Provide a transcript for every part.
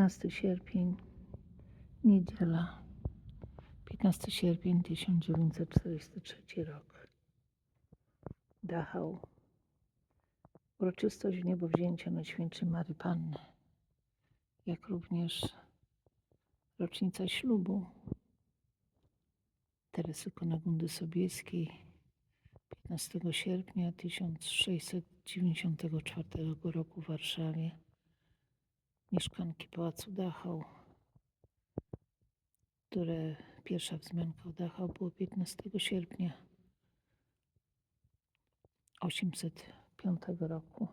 15 sierpień, niedziela, 15 sierpień 1943 rok. Dachau. Uroczystość niebowzięcia na święcie Mary Panny, jak również rocznica ślubu Teresy Konegundy Sobieskiej 15 sierpnia 1694 roku w Warszawie mieszkanki Pałacu Dachau, które pierwsza wzmianka o Dachau było 15 sierpnia 805 roku.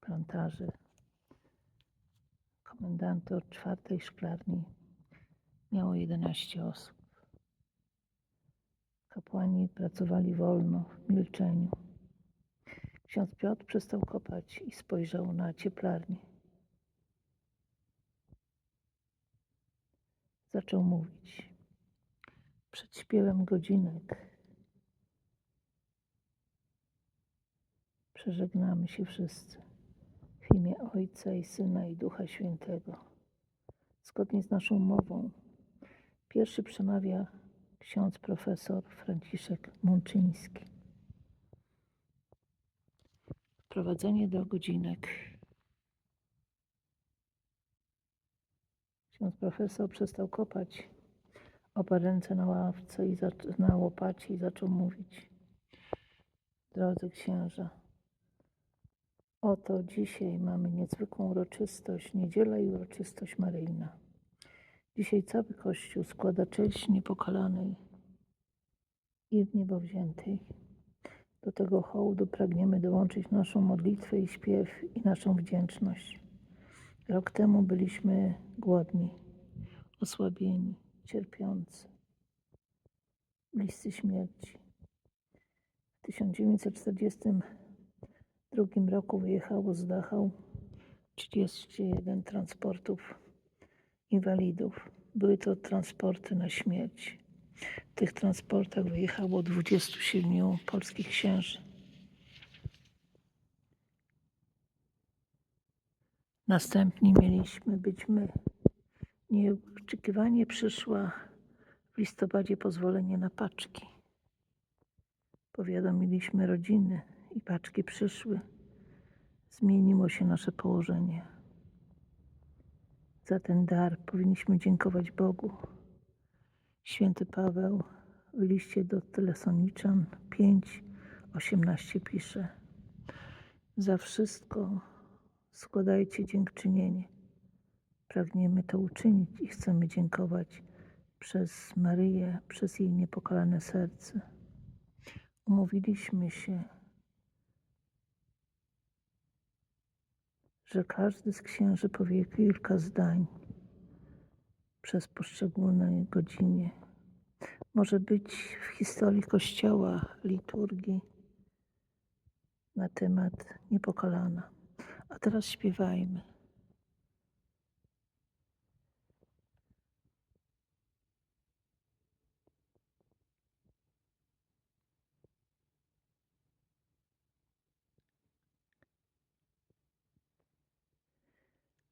Plantaży komendantor czwartej szklarni miało 11 osób. Kapłani pracowali wolno, w milczeniu. Ksiądz Piotr przestał kopać i spojrzał na cieplarnię. Zaczął mówić. Przed śpiewem godzinek przeżegnamy się wszyscy w imię Ojca i Syna i Ducha Świętego. Zgodnie z naszą umową, pierwszy przemawia ksiądz profesor Franciszek Mączyński. Wprowadzenie do godzinek. Ksiądz profesor przestał kopać, oparł ręce na ławce i na łopacie i zaczął mówić. Drodzy księża, oto dzisiaj mamy niezwykłą uroczystość, niedziela i uroczystość Maryjna. Dzisiaj cały Kościół składa cześć niepokalanej i w niebo wziętej. Do tego hołdu pragniemy dołączyć naszą modlitwę i śpiew i naszą wdzięczność. Rok temu byliśmy głodni, osłabieni, cierpiący, bliscy śmierci. W 1942 roku wyjechało z Dachau 31 transportów inwalidów. Były to transporty na śmierć. W tych transportach wyjechało 27 polskich księży. Następni mieliśmy być my. Nieoczekiwanie przyszła w listopadzie pozwolenie na paczki. Powiadomiliśmy rodziny i paczki przyszły. Zmieniło się nasze położenie. Za ten dar powinniśmy dziękować Bogu. Święty Paweł w liście do Telesoniczan 5:18 pisze: Za wszystko składajcie dziękczynienie. Pragniemy to uczynić i chcemy dziękować przez Maryję, przez jej niepokalane serce. Umówiliśmy się, że każdy z księży powie kilka zdań przez poszczególne godziny. Może być w historii Kościoła, liturgii na temat niepokalana. A teraz śpiewajmy.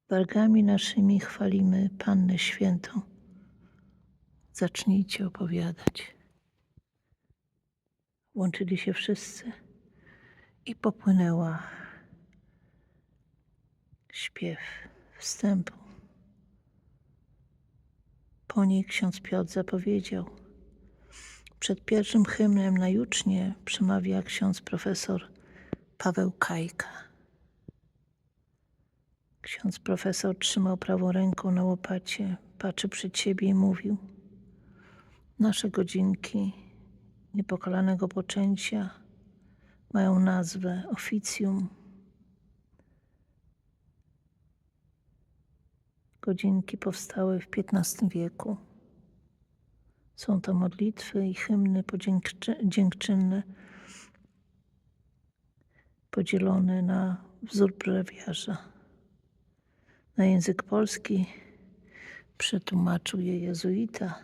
Wargami naszymi chwalimy Pannę Świętą. Zacznijcie opowiadać. Łączyli się wszyscy i popłynęła śpiew wstępu. Po niej ksiądz Piotr zapowiedział. Przed pierwszym hymnem na jucznie przemawia ksiądz profesor Paweł Kajka. Ksiądz profesor trzymał prawą ręką na łopacie, patrzy przed siebie i mówił: Nasze godzinki niepokalanego poczęcia mają nazwę oficjum. Godzinki powstały w XV wieku. Są to modlitwy i hymny podziękczy- dziękczynne, podzielone na wzór brewiarza na język polski przetłumaczył je jezuita,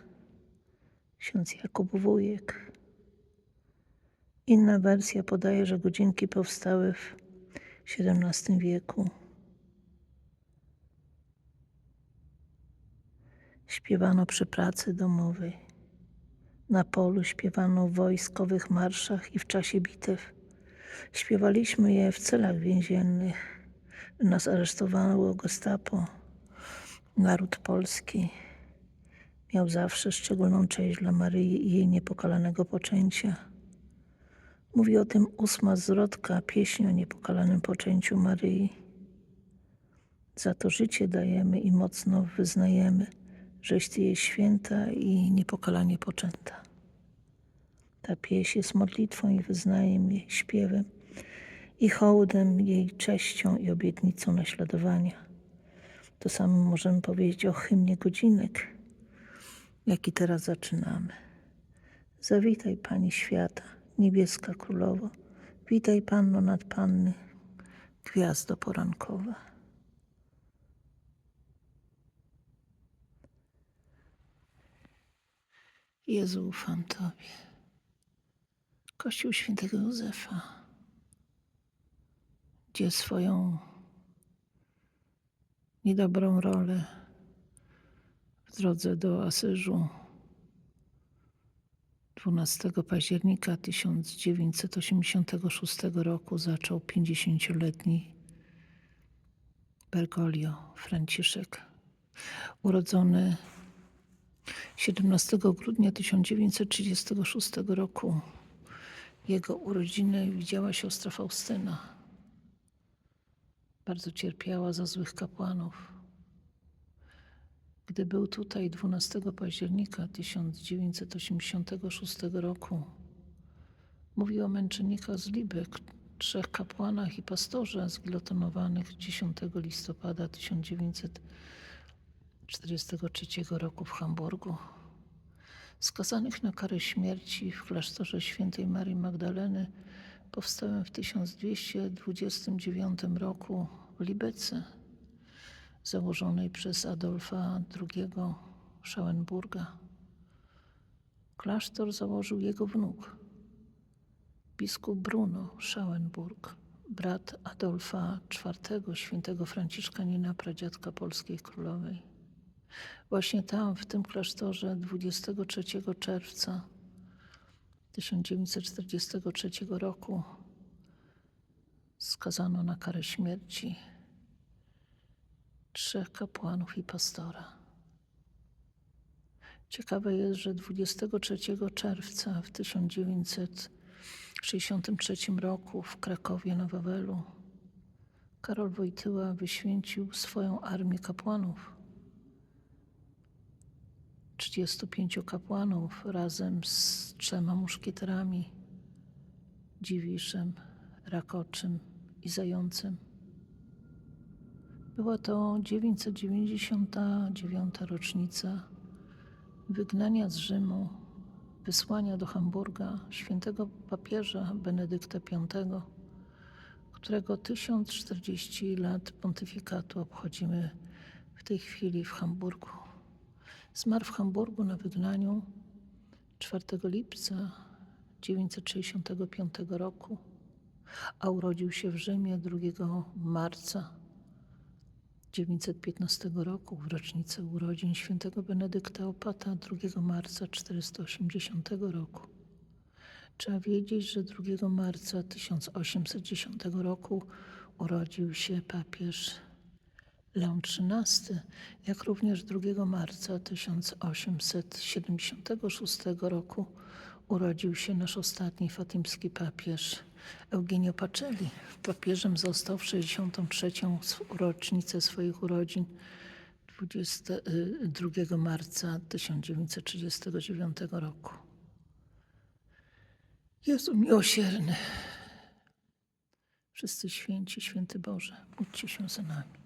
ksiądz Jakub Wujek. Inna wersja podaje, że godzinki powstały w XVII wieku. Śpiewano przy pracy domowej. Na polu śpiewano w wojskowych marszach i w czasie bitew. Śpiewaliśmy je w celach więziennych. Nas aresztowało gestapo. Naród polski miał zawsze szczególną cześć dla Maryi i jej niepokalanego poczęcia. Mówi o tym ósma zwrotka pieśni o niepokalanym poczęciu Maryi. Za to życie dajemy i mocno wyznajemy, żeś Ty jest święta i niepokalanie poczęta. Ta pieśń jest modlitwą i wyznajem jej śpiewem i hołdem jej cześcią i obietnicą naśladowania. To samo możemy powiedzieć o hymnie godzinek, jaki teraz zaczynamy. Zawitaj Pani świata, niebieska królowo, witaj Panno nad Panny, gwiazdo porankowa. Jezu, ufam Tobie. Kościół świętego Józefa, gdzie swoją niedobrą rolę w drodze do Asyżu 12 października 1986 roku zaczął 50-letni Bergoglio Franciszek, urodzony 17 grudnia 1936 roku. Jego urodziny widziała siostra Faustyna. Bardzo cierpiała za złych kapłanów. Gdy był tutaj 12 października 1986 roku, mówił o męczennikach z Libek, trzech kapłanach i pastorze zgilotonowanych 10 listopada 1943 roku w Hamburgu, skazanych na karę śmierci w klasztorze świętej Marii Magdaleny powstałym w 1229 roku w Libece założonej przez Adolfa II Schauenburga. Klasztor założył jego wnuk, biskup Bruno Schauenburg, brat Adolfa IV, świętego Franciszkanina, pradziadka polskiej królowej. Właśnie tam, w tym klasztorze, 23 czerwca 1943 roku skazano na karę śmierci trzech kapłanów i pastora. Ciekawe jest, że 23 czerwca w 1963 roku w Krakowie na Wawelu Karol Wojtyła wyświęcił swoją armię kapłanów. 35 kapłanów razem z trzema muszkieterami Dziwiszem, Rakoczym i Zającem. Była to 999. rocznica wygnania z Rzymu, wysłania do Hamburga świętego papieża Benedykta V, którego 1040 lat pontyfikatu obchodzimy w tej chwili w Hamburgu. Zmarł w Hamburgu na wygnaniu 4 lipca 965 roku, a urodził się w Rzymie 2 marca 915 roku w rocznicę urodzin świętego Benedykta Opata 2 marca 480 roku. Trzeba wiedzieć, że 2 marca 1810 roku urodził się papież Leon XIII, jak również 2 marca 1876 roku urodził się nasz ostatni fatimski papież Eugenio Pacelli. Papieżem został w 63. rocznicę swoich urodzin 22 marca 1939 roku. Jezu miłosierny, wszyscy święci, święty Boże, módlcie się za nami.